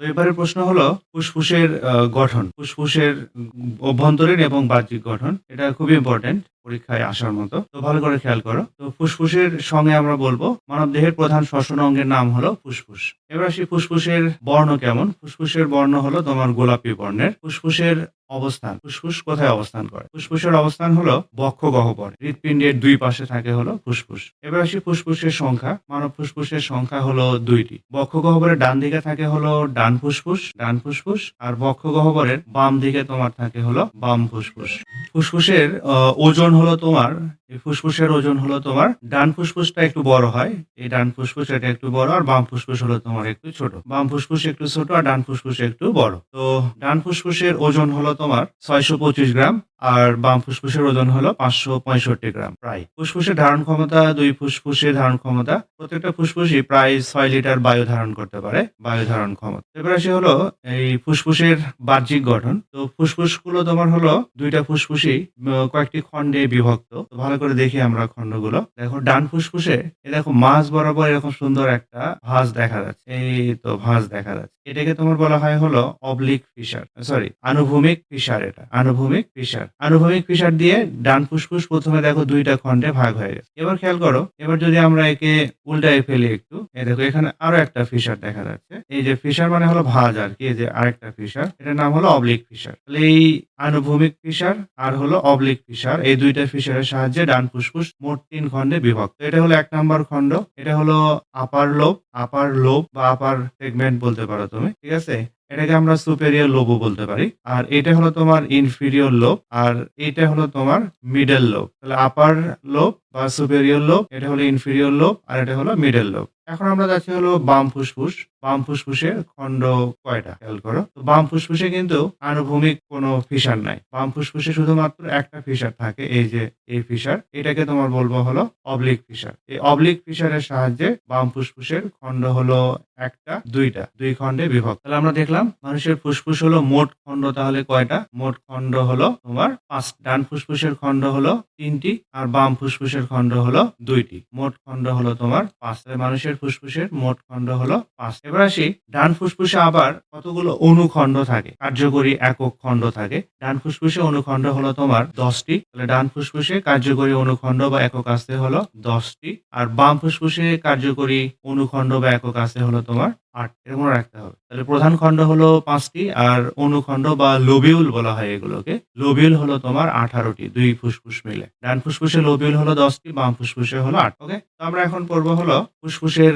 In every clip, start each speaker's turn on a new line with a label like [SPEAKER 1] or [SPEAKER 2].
[SPEAKER 1] তো এবারের প্রশ্ন হলো ফুসফুসের গঠন ফুসফুসের অভ্যন্তরীণ এবং বাহ্যিক গঠন এটা খুবই ইম্পর্টেন্ট পরীক্ষায় আসার মতো। তো ভালো করে খেয়াল করো। তো ফুসফুসের সঙ্গে আমরা বলব মানব দেহের প্রধান শ্বসন অঙ্গের নাম হলো ফুসফুস। এবার আসি ফুসফুসের বর্ণ কেমন? ফুসফুসের বর্ণ হলো তোমার গোলাপি বর্ণের। ফুসফুসের অবস্থান ফুসফুস কোথায় অবস্থান করে? ফুসফুসের অবস্থান হলো বক্ষ গহ্বর হৃৎপিণ্ডের দুই পাশে থাকে হলো ফুসফুস। এবার আসি ফুসফুসের সংখ্যা মানব ফুসফুসের সংখ্যা হলো দুইটি। বক্ষ গহ্বরের ডান দিকে থাকে হলো ডান ফুসফুস ডান ফুসফুস। আর বক্ষ গহ্বরের বাম দিকে তোমার থাকে হলো বাম ফুসফুস। ফুসফুসের ওজন হলো তোমার এই ফুসফুসের ওজন হলো তোমার, ডান ফুসফুসটা একটু বড় হয়, এই ডান ফুসফুস এটা একটু বড় আর বাম ফুসফুস হলো তোমার একটু ছোট। বাম ফুসফুস একটু ছোট আর ডান ফুসফুস একটু বড়। তো ডান ফুসফুসের ওজন হলো তোমার ছয়শো পঁচিশ গ্রাম আর বাম ফুসফুসের ওজন হলো পাঁচশো পঁয়ষট্টি গ্রাম প্রায়। ফুসফুসের ধারণ ক্ষমতা, দুই ফুসফুসের ধারণ ক্ষমতা, প্রত্যেকটা ফুসফুসই প্রায় ছয় লিটার বায়ু ধারণ করতে পারে, বায়ু ধারণ ক্ষমতা। এবার আসি হলো এই ফুসফুসের বাহ্যিক গঠন। তো ফুসফুসগুলো তোমার হলো দুইটা ফুসফুসই কয়েকটি খণ্ডে বিভক্ত। ভালো করে দেখি আমরা খণ্ডগুলো। দেখো, ডান ফুসফুসে দেখো, মাঝ বরাবর এরকম সুন্দর একটা ভাঁজ দেখা যাচ্ছে। এই তো ভাঁজ দেখা যাচ্ছে। এটাকে তোমার বলা হয় হলো অবলিক ফিশার সরি আনুভূমিক ফিশার এটা, আনুভূমিক ফিশার। আনুভূমিক ফিশার দিয়ে ডান ফুসফুস প্রথমে দেখো দুইটা খণ্ডে ভাগ হয়ে গেছে। এবার খেয়াল করো, এবার যদি আমরা একে উল্টায় ফেলি একটু দেখো, এখানে আরও একটা ফিশার দেখা যাচ্ছে। এই যে ফিশার মানে হলো ভাঁজ আর কি, এই যে আরেকটা ফিশার, এটার নাম হলো অবলিক ফিশার। তাহলে এই আনুভূমিক ফিসার আর হলো অবলিক ফিসার এই দুইটা ফিসারের সাহায্যে ডান ফুসফুস মোট তিন খণ্ডে বিভক্ত। এটা হলো এক নম্বর খণ্ড, এটা হলো আপার লোব আপার লোব বা আপার সেগমেন্ট বলতে পারো তুমি, ঠিক আছে? এটাকে আমরা সুপেরিয়র লোবও বলতে পারি। আর এটা হলো তোমার ইনফিরিয়র লোব, আর এটা হলো তোমার মিডল লোব। তাহলে আপার লোব সুপেরিয়র লোব এটা হলো ইনফিরিয়র লোব আর এটা হলো মিডল লোব এখন আমরা যাচ্ছি হলো বাম ফুসফুস। বাম ফুসফুসের খণ্ড কয়টা? খেয়াল করো। বাম ফুসফুসে কিন্তু আনুভূমিক কোনো ফিশার নাই। বাম ফুসফুসে শুধুমাত্র একটা ফিশার থাকে, এই যে এই ফিশার এটাকে তোমার বলব হলো অবলিক ফিশার এই অবলিক ফিশারের সাহায্যে বাম ফুসফুসের খণ্ড হলো একটা, দুইটা। দুই খণ্ডে বিভক্ত। তাহলে আমরা দেখলাম মানুষের ফুসফুস হলো মোট খণ্ড, তাহলে কয়টা? মোট খণ্ড হলো তোমার পাঁচ ডান ফুসফুসের খণ্ড হলো তিনটি, আর বাম ফুসফুসের খণ্ড হলো দুইটি। মোট খণ্ড হলো তোমার পাঁচ তাহলে মানুষের ফুসফুসের, মোট খণ্ড হলো পাঁচ। এবার আসি, ডান ফুসফুসে আবার কতগুলো অনুখণ্ড থাকে? কার্যকরী একক খণ্ড থাকে। ডান ফুসফুসে অনুখণ্ড হলো তোমার দশটি। তাহলে ডান ফুসফুসে কার্যকরী অনুখণ্ড বা একক আসতে হলো দশটি। আর বাম ফুসফুসে কার্যকরী অনুখণ্ড বা একক আসতে হলো তোমার আট এরকম রাখতে হবে। তাহলে প্রধান খণ্ড হলো পাঁচটি আর অনুখণ্ড বা লোবিউল বলা হয় এগুলোকে। লোবিউল হলো তোমার আঠারোটি, দুই ফুসফুস মিলে। ডান ফুসফুসে লোবিউল হলো দশটি, বাম ফুসফুসে হলো আট। ওকে তো আমরা এখন করব হলো ফুসফুসের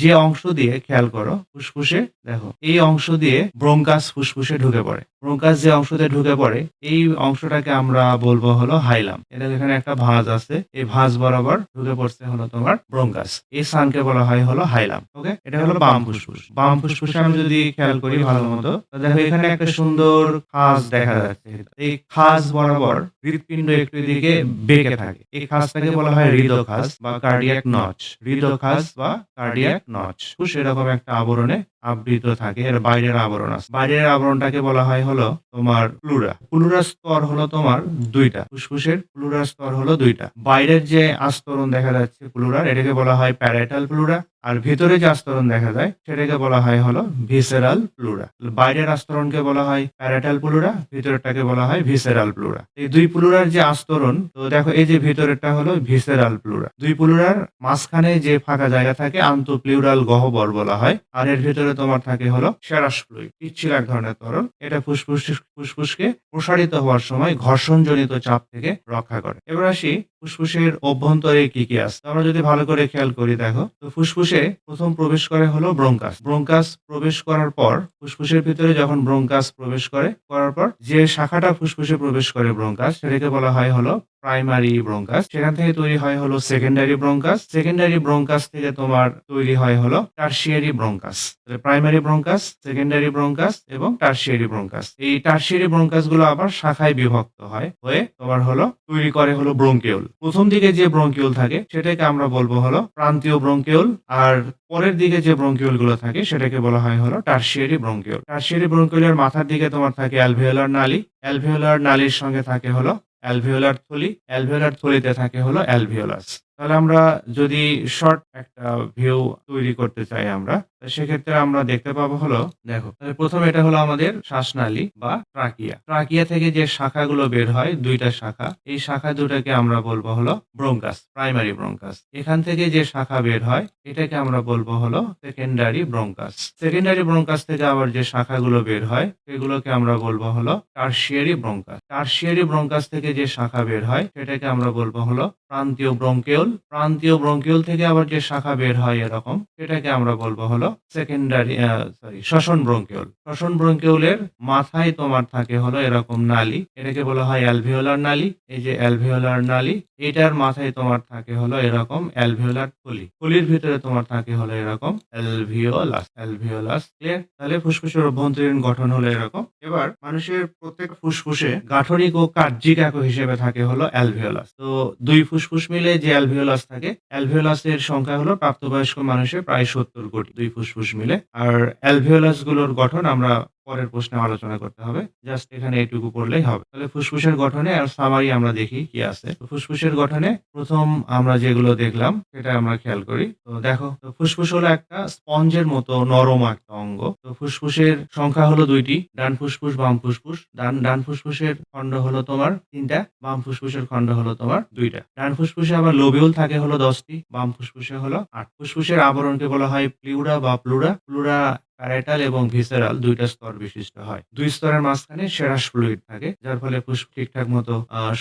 [SPEAKER 1] যে অংশ দিয়ে খেয়াল করো। ফুসফুসে দেখো, এই অংশ দিয়ে ব্রঙ্কাস ফুসফুসে ঢুকে পড়ে। ব্রঙ্কাস যে অংশ দিয়ে ঢুকে পড়ে, এই অংশটাকে আমরা বলব হলো হাইলাম। এটা এখানে একটা ভাঁজ আছে, এই ভাঁজ বরাবর ঢুকে পড়ছে হলো তোমার ব্রঙ্কাস এই স্থানকে বলা হয় হলো হাইলাম, ওকে? এটা হলো বাম ফুসফুস। বাম ফুসফুসে আমি যদি খেয়াল করি ভালো মতো দেখো এখানে একটা সুন্দর খাস দেখা যাচ্ছে। এই খাস বরাবর হৃৎপিণ্ড একটু এদিকে বেঁকে থাকে। এই খাসটাকে বলা হয় হৃদখাস বা কার্ডিয়াক নচ হৃদখাস বা কার্ডিয়াক নচ ফুস এরকম একটা আবরণে আবৃত থাকে, এর বাইরের আবরণ আছে। বাইরের আবরণটাকে বলা হয় হলো তোমার ফ্লুরা। প্লুরা স্তর হলো তোমার দুইটা। ফুসফুসের প্লুরা স্তর হলো দুইটা। বাইরের যে আস্তরণ দেখা যাচ্ছে প্লুরার এটাকে বলা হয় প্যারাইটাল প্লুরা আর ভিতরে যে আস্তরণ দেখা যায়, সেটাকে বলা হয় হলো ভিসেরাল প্লুরা বাইরের আস্তরণকে বলা হয় প্যারাটাল প্লুরা ভিতরেরটাকে বলা হয় ভিসেরাল প্লুরা এই দুই প্লুরার যে আস্তরণ, তো দেখো এই যে ভিতরেরটা হলো ভিসেরাল প্লুরা দুই প্লুরার মাঝখানে যে ফাঁকা জায়গা থাকে, আন্তঃপ্লিউরাল গহ্বর বলা হয়, আর এর ভিতরে তোমার থাকে হলো সেরাস ফ্লুইড পিচ্ছিল এক ধরনের তরল এটা ফুসফুস, ফুসফুসকে প্রসারিত হওয়ার সময় ঘর্ষণজনিত চাপ থেকে রক্ষা করে। এবার আসি ফুসফুসের অভ্যন্তরে কি কি আছে? আমরা যদি ভালো করে খেয়াল করি, দেখো, তো ফুসফুসে প্রথম প্রবেশ করে হলো ব্রঙ্কাস। ব্রঙ্কাস প্রবেশ করার পর, ফুসফুসের ভিতরে যখন ব্রঙ্কাস প্রবেশ করে, করার পর যে শাখাটা ফুসফুসে প্রবেশ করে ব্রঙ্কাস, সেটাকে বলা হয় হলো প্রাইমারি ব্রঙ্কাস সেখান থেকে তৈরি হয় হলো সেকেন্ডারি ব্রঙ্কাস সেকেন্ডারি ব্রঙ্কাস থেকে তোমার তৈরি হয় হলো tertiary bronchus primary bronchus secondary bronchus এবং টার্সিয়ারি ব্রঙ্কাস এই টার্সিয়ারি ব্রঙ্কাসগুলো আবার শাখায় বিভক্ত হয়, হয়ে তোমার হলো তৈরি করে হলো ব্রঙ্কিউল প্রথম দিকে যে ব্রঙ্কিউল থাকে, সেটাকে আমরা বলব হলো প্রান্তীয় ব্রঙ্কিউল আর পরের দিকে যে ব্রঙ্কিউলগুলো থাকে, সেটাকে বলা হয় হলো টার্সিয়ারি ব্রঙ্কিউল টার্সিয়ারি ব্রঙ্কিউলের মাথার দিকে তোমার থাকে অ্যালভিওলার নালী। অ্যালভিওলার নালীর সঙ্গে থাকে হলো অ্যালভিওলার থলি অ্যালভিওলার থলিতে থাকে হলো অ্যালভিওলাস তাহলে আমরা যদি শর্ট একটা ভিউ তৈরি করতে চাই আমরা সেক্ষেত্রে আমরা দেখতে পাবো হলো, দেখো প্রথমে এটা হলো আমাদের শ্বাসনালী বা ট্রাকিয়া। ট্রাকিয়া থেকে যে শাখাগুলো বের হয়, দুইটা শাখা, এই শাখা দুটাকে আমরা বলব হলো ব্রঙ্কাস, প্রাইমারি ব্রঙ্কাস। এখান থেকে যে শাখা বের হয়, এটাকে আমরা বলব হলো সেকেন্ডারি ব্রঙ্কাস। সেকেন্ডারি ব্রঙ্কাস থেকে আবার যে শাখাগুলো বের হয়, সেগুলোকে আমরা বলব হলো টার্সিয়ারি ব্রঙ্কাস। টার্সিয়ারি ব্রঙ্কাস থেকে যে শাখা বের হয়, সেটাকে আমরা বলব হলো প্রান্তীয় ব্রঙ্কিউল। প্রান্তীয় ব্রঙ্কিউল থেকে আবার যে শাখা বের হয় এরকম, সেটাকে আমরা বলব হলো সেকেন্ডারি সরি শ্বসন ব্রঙ্কিউল। শ্বসন ব্রঙ্কিউলের মাথায় তোমার থাকে হলো এরকম নালি। এটাকে বলা হয় অ্যালভিওলার নালি। এই যে অ্যালভিওলার নালি এটার মাথায় তোমার থাকে হলো এরকম অ্যালভিওলার থলি থলির ভিতরে তোমার থাকে হলো এরকম অ্যালভিওলাস। অ্যালভিওলাস ক্লিয়ার তাহলে ফুসফুসের অভ্যন্তরীণ গঠন হলো এরকম এবার মানুষের প্রত্যেক ফুসফুসে গাঠনিক ও কার্যিক একক হিসেবে থাকে হলো অ্যালভিওলাস। তো দুই ফুসফুস মিলে যে অ্যালভিওলাস থাকে, অ্যালভিওলাসের সংখ্যা হলো প্রাপ্তবয়স্ক মানুষের প্রায় সত্তর কোটি দুই ফুসফুস মিলে। আর অ্যালভিওলাসগুলোর গঠন আমরা পরের প্রশ্নে আলোচনা করতে হবে। জাস্ট এখানে এটুকু পড়লেই হবে। তাহলে ফুসফুসের গঠনে আর সামারি আমরা দেখি কি আছে। ফুসফুসের গঠনে প্রথম আমরা যেগুলো দেখলাম, সেটা আমরা খেয়াল করি। তো দেখো, তো ফুসফুস হলো একটা স্পঞ্জের মতো নরম একটা অঙ্গ। তো ফুসফুসের সংখ্যা হলো দুইটি, ডান ফুসফুস, বাম ফুসফুস। ডান ডান ফুসফুসের খণ্ড হলো তোমার তিনটা, বাম ফুসফুসের খণ্ড হলো তোমার দুইটা। ডান ফুসফুসে আবার লোবিউল থাকে হলো দশটি, বাম ফুসফুসে হলো আট। ফুসফুসের আবরণকে বলা হয় প্লিউরা বা প্লুরা প্লুরা প্যারাটাল এবং ভিসেরাল দুইটা স্তর বিশিষ্ট হয়। দুই স্তরের মাঝখানে সেরাস ফ্লুইড থাকে, যার ফলে ফুসফুস ঠিকঠাক মতো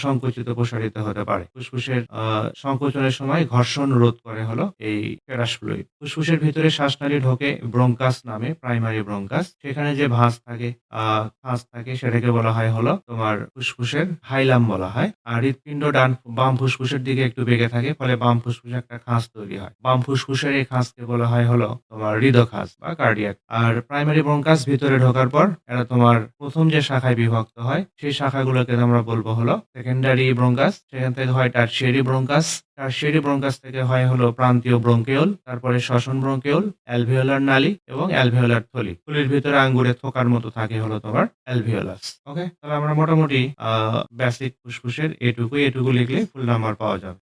[SPEAKER 1] সংকুচিত প্রসারিত হতে পারে। ফুসফুসের সংকোচনের সময় ঘর্ষণ রোধ করে হলো এই সেরাস ফ্লুইড ফুসফুসের ভিতরে শ্বাসনালী ঢোকে ব্রঙ্কাস নামে প্রাইমারি ব্রঙ্কাস। সেখানে যে ভাঁজ থাকে ভাঁজ থাকে, সেটাকে বলা হয় হলো তোমার ফুসফুসের হাইলাম বলা হয়। আর হৃৎপিণ্ড ডান বাম ফুসফুসের দিকে একটু বেঁকে থাকে, ফলে বাম ফুসফুসে একটা খাঁজ তৈরি হয়। বাম ফুসফুসের এই খাঁজকে বলা হয় হলো তোমার হৃদখাঁজ বা কার্ডিয়াক আর প্রাইমারি ব্রঙ্কাস ভিতরে ঢোকার পর এরা তোমার প্রথম যে শাখায় বিভক্ত হয়, সেই শাখাগুলোকে আমরা বলব হলো সেকেন্ডারি ব্রঙ্কাস সেখান থেকে হয় টার্সিয়ারি ব্রঙ্কাস টার্সিয়ারি ব্রঙ্কাস থেকে হয় হলো প্রান্তীয় ব্রঙ্কিউল তারপরে শ্বসন ব্রঙ্কিউল অ্যালভিওলার নালী এবং অ্যালভিওলার থলি। থলির ভিতরে আঙ্গুরে থোকার মতো থাকে হলো তোমার অ্যালভিওলাস ওকে তাহলে আমরা মোটামুটি বেসিক ফুসফুসের এটুকু এটুকু লিখলে ফুল নাম্বার পাওয়া যাবে।